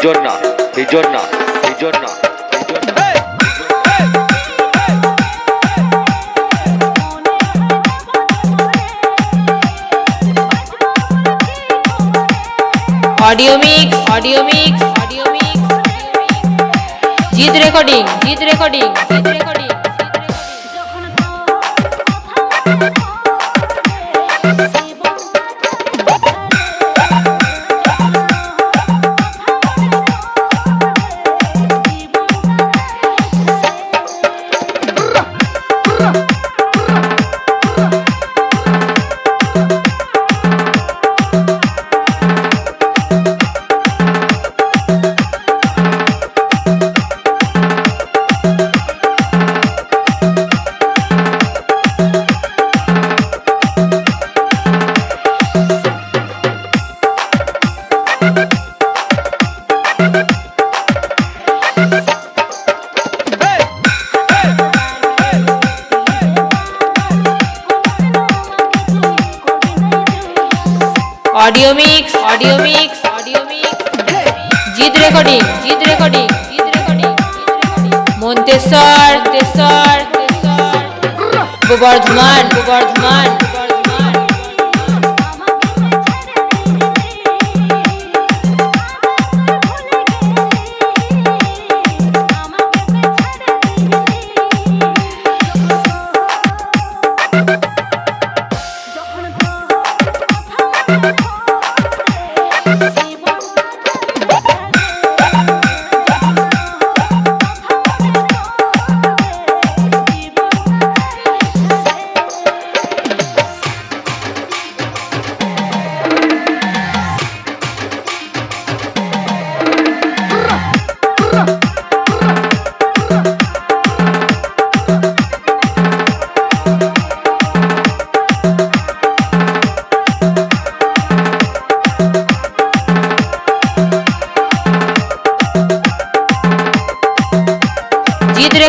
হিজন না হিজন না হিজন না audio mix audio mix audio mix Jeet recording Jeet recording Jeet recording audio mix audio mix audio mix Jeet recording Jeet recording Jeet recording Manteswar তেশ্বর তেশ্বর গোবর্ধমান গোবর্ধমান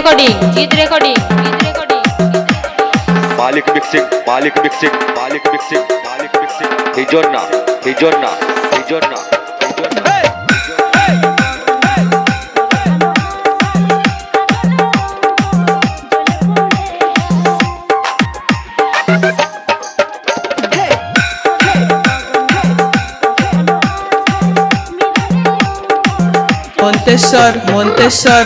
recording Jeet recording Jeet recording Malik mixing Malik mixing Malik mixing Malik mixing হিজন না হিজন না হিজন না হিজন না Manteswar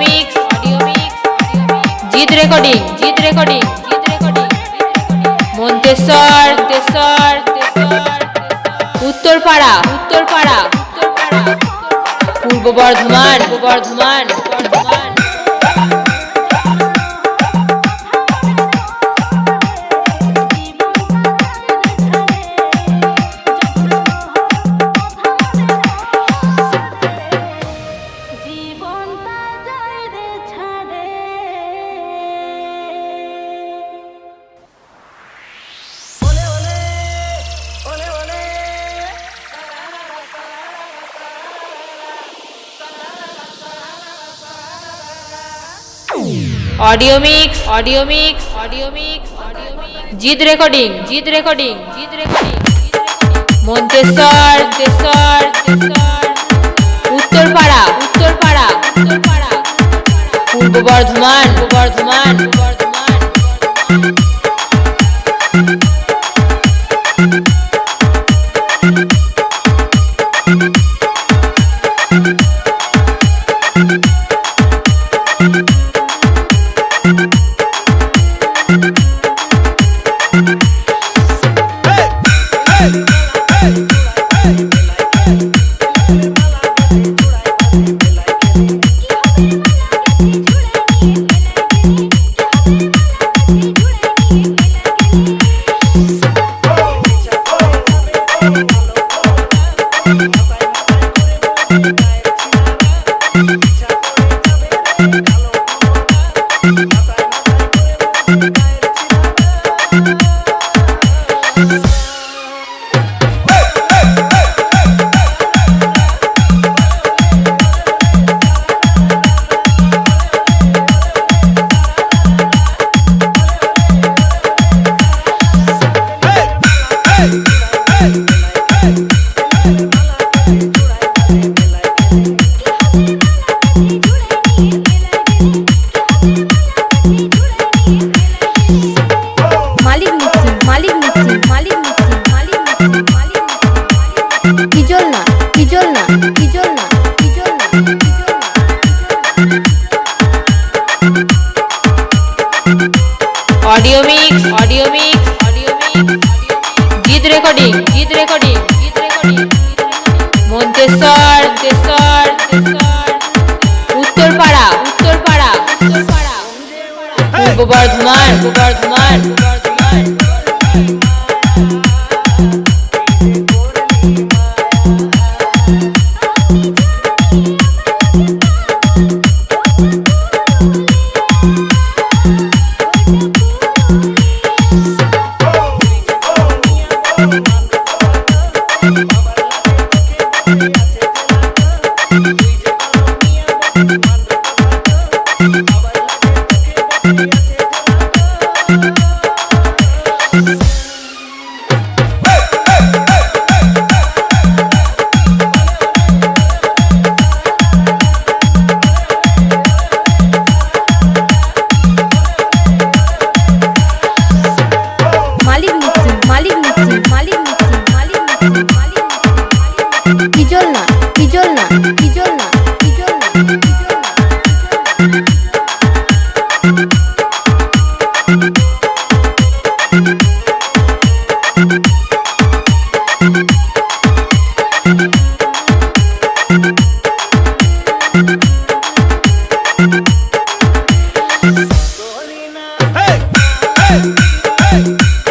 Mix recording Jeet recording Jeet recording Manteswar তেশ্বর তেশ্বর Uttarpara Uttarpara Uttarpara Purba Bardhaman Purba Bardhaman Bardhaman audio mix audio mix audio mix audio mix Jeet recording Jeet recording Jeet recording Manteswar তেশ্বর তেশ্বর Uttarpara Uttarpara Uttarpara Purba Bardhaman audio mix audio Geet recording Geet recording Geet recording Manteswar তেশ্বর Uttarpara Uttarpara Uttarpara Purba Bardhaman Purba Bardhaman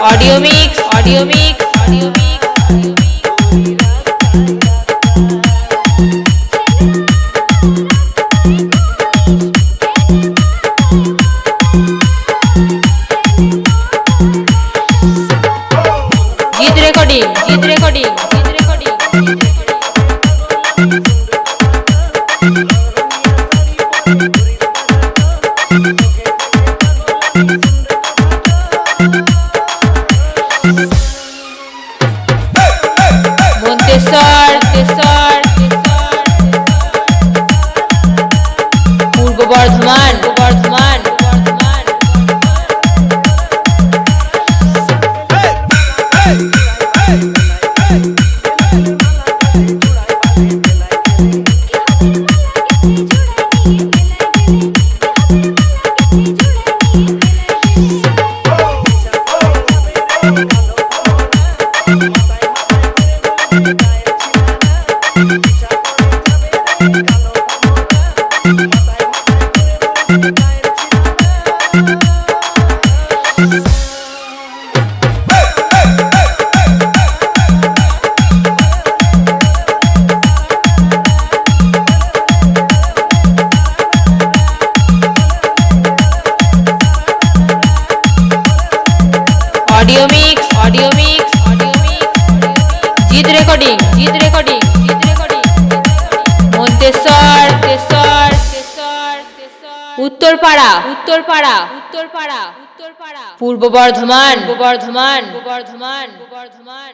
audio mix audio mix audio mix Geet recording Geet recording audio mix audio mix audio mix Jeet recording Jeet recording Jeet recording Manteswar তেশ্বর তেশ্বর উত্তরপাড়া উত্তরপাড়া উত্তরপাড়া উত্তরপাড়া পূর্ব বর্ধমান বর্ধমান বর্ধমান বর্ধমান